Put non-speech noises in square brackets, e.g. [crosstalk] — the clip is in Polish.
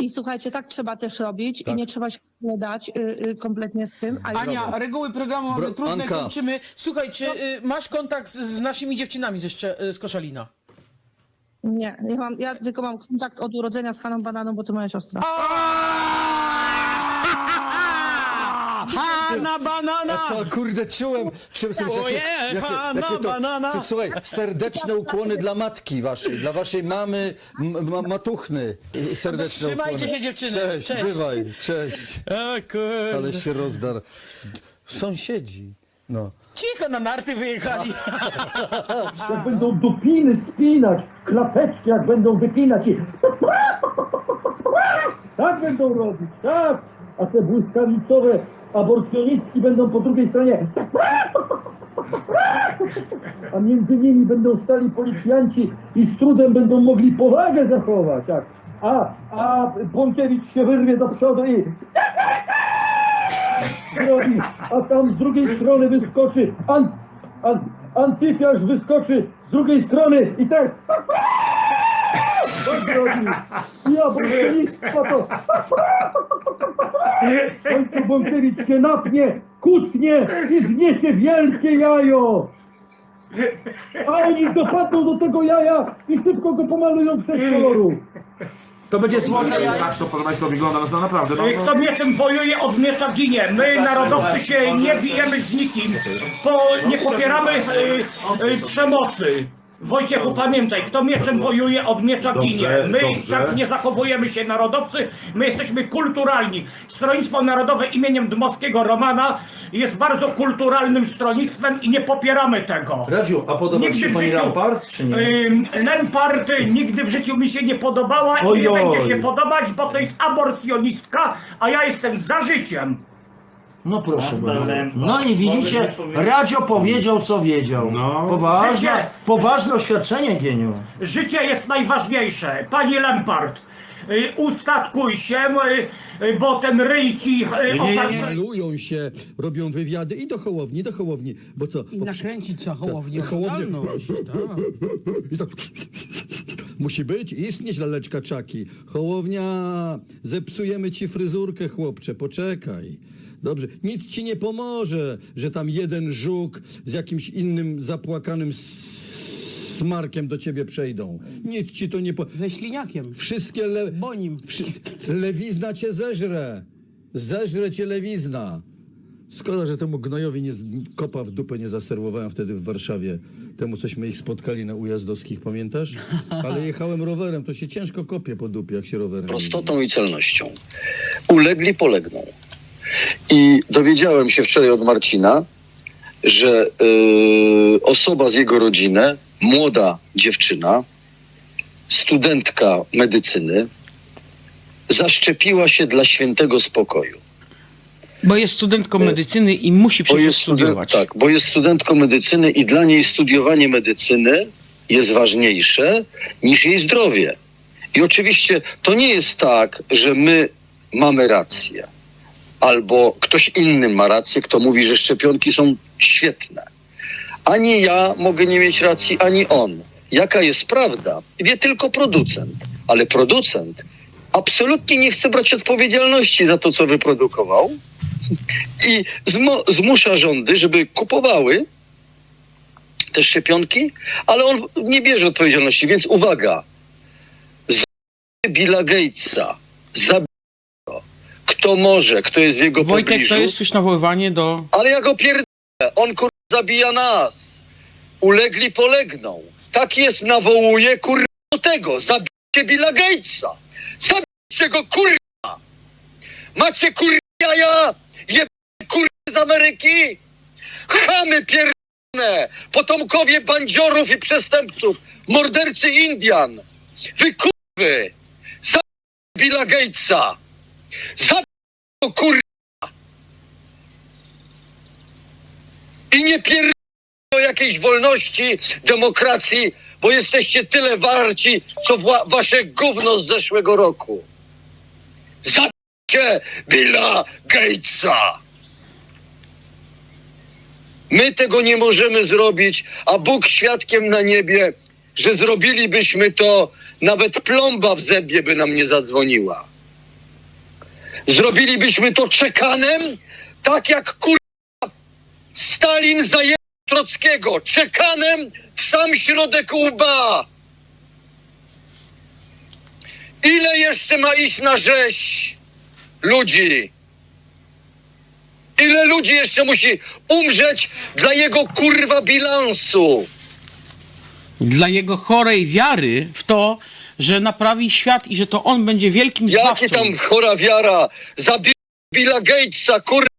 I słuchajcie, tak trzeba też robić Tak. i nie trzeba się nie dać y, y, kompletnie z tym. A Ania, reguły programu mamy Bro- trudne, Anka. kończymy. Słuchaj, czy y, masz kontakt z, z naszymi dziewczynami ze Szcze- y, z Koszalina? nie, ja, mam, ja tylko mam kontakt od urodzenia z Haną Bananą, bo to moja siostra. Hanna Banana! To kurde, czułem, czułem sobie, Oje, Hanna Banana. to, słuchaj, serdeczne ukłony dla matki waszej, dla waszej mamy, m, ma, matuchny. y, Serdeczne Trzymajcie ukłony. się, dziewczyny. Cześć, Cześć. bywaj, cześć. O kurde. Ale się rozdar. Sąsiedzi, no. Cicho, na narty wyjechali. jak będą dupiny spinać, klapeczki jak będą wypinać i [laughs] tak będą robić, tak, a te błyskawicowe aborcjonistki będą po drugiej stronie. A między nimi będą stali policjanci i z trudem będą mogli powagę zachować, tak. A, a Bąkiewicz się wyrwie do przodu i robi, a tam z drugiej strony wyskoczy an, an, antypiarz wyskoczy z drugiej strony i tak bolszewictwa to Końcu Bąkiewicz się napnie, kusknie i zniesie wielkie jajo. A oni dopadną do tego jaja i szybko go pomalują przez koloru. To będzie złote Tak jajo. to proszę Państwa wygląda, no naprawdę. No, Kto mieczem wojuje, od miecza ginie. My, narodowcy, się nie bijemy z nikim, bo nie popieramy y, y, przemocy. Wojciechu, pamiętaj, kto mieczem wojuje, od miecza ginie. My dobrze. tak nie zachowujemy się narodowcy, my jesteśmy kulturalni. Stronnictwo Narodowe imieniem Dmowskiego Romana jest bardzo kulturalnym stronnictwem i nie popieramy tego. Radziu, a podoba Nigdy się pani życiu- Lampard, czy nie? Nigdy w życiu mi się nie podobała i nie będzie się podobać, bo to jest aborcjonistka, a ja jestem za życiem. No proszę bardzo. No i widzicie, Radzio powiedział co wiedział. No. Poważne, Życie. poważne oświadczenie geniu. Życie jest najważniejsze. Panie Lempart, y, ustatkuj się, y, y, bo ten ryj ci opatrz... Malują się, robią wywiady i do Hołowni, do Hołowni, bo co? I Bo nakręcić trzeba Hołownię. Hołownię. totalność, tak. I tak musi być, istnieć laleczka czaki. Hołownia, zepsujemy ci fryzurkę, chłopcze, poczekaj. Dobrze, nic ci nie pomoże, że tam jeden żuk z jakimś innym zapłakanym s- smarkiem do ciebie przejdą. Nic ci to nie po... Ze śliniakiem. Wszystkie le... Bonim. Wszy... Lewizna cię zeżre. Zeżre cię lewizna. Szkoda, że temu gnojowi nie z... kopa w dupę nie zaserwowałem wtedy w Warszawie. Temu cośmy ich spotkali na ujazdowskich, pamiętasz? [laughs] Ale jechałem rowerem, to się ciężko kopie po dupie, jak się rowerem prostotą i celnością. Ulegli, polegną. I dowiedziałem się wczoraj od Marcina, że y, osoba z jego rodziny, młoda dziewczyna, studentka medycyny, zaszczepiła się dla świętego spokoju. Bo jest studentką medycyny i musi przecież studiować. tak, bo jest studentką medycyny i dla niej studiowanie medycyny jest ważniejsze niż jej zdrowie. I oczywiście to nie jest tak, że my mamy rację, albo ktoś inny ma rację, kto mówi, że szczepionki są świetne. Ani ja mogę nie mieć racji, ani on. Jaka jest prawda, wie tylko producent, ale producent absolutnie nie chce brać odpowiedzialności za to, co wyprodukował i zmusza rządy, żeby kupowały te szczepionki, ale on nie bierze odpowiedzialności, więc uwaga. Zabij Billa Gatesa. Zabij. Kto może, kto jest w jego Wojtek, pobliżu. to jest już nawoływanie do... Ale ja go pierdolę. On kur... zabija nas. Ulegli polegną. Tak jest, nawołuje kur... do tego. Zabijcie Billa Gatesa. Zabijcie go kurwa. Macie kur... jaja. Je kur... z Ameryki. Chamy pierdolone. Potomkowie bandziorów i przestępców. Mordercy Indian. Wy kurwy. Zabijcie Billa Gatesa. Zabijcie go kur... I nie pierdolę o jakiejś wolności, demokracji, bo jesteście tyle warci, co wasze gówno z zeszłego roku. Zabijcie Billa Gatesa! My tego nie możemy zrobić, a Bóg świadkiem na niebie, że zrobilibyśmy to, nawet plomba w zębie by nam nie zadzwoniła. Zrobilibyśmy to czekanem, tak jak kurwa Stalin zajęł Trockiego. Czekanem w sam środek łba. Ile jeszcze ma iść na rzeź ludzi? Ile ludzi jeszcze musi umrzeć dla jego kurwa bilansu? Dla jego chorej wiary w to, że naprawi świat i że to on będzie wielkim zbawcą. Jakie tam chora wiara? Zabij Billa Gatesa, go!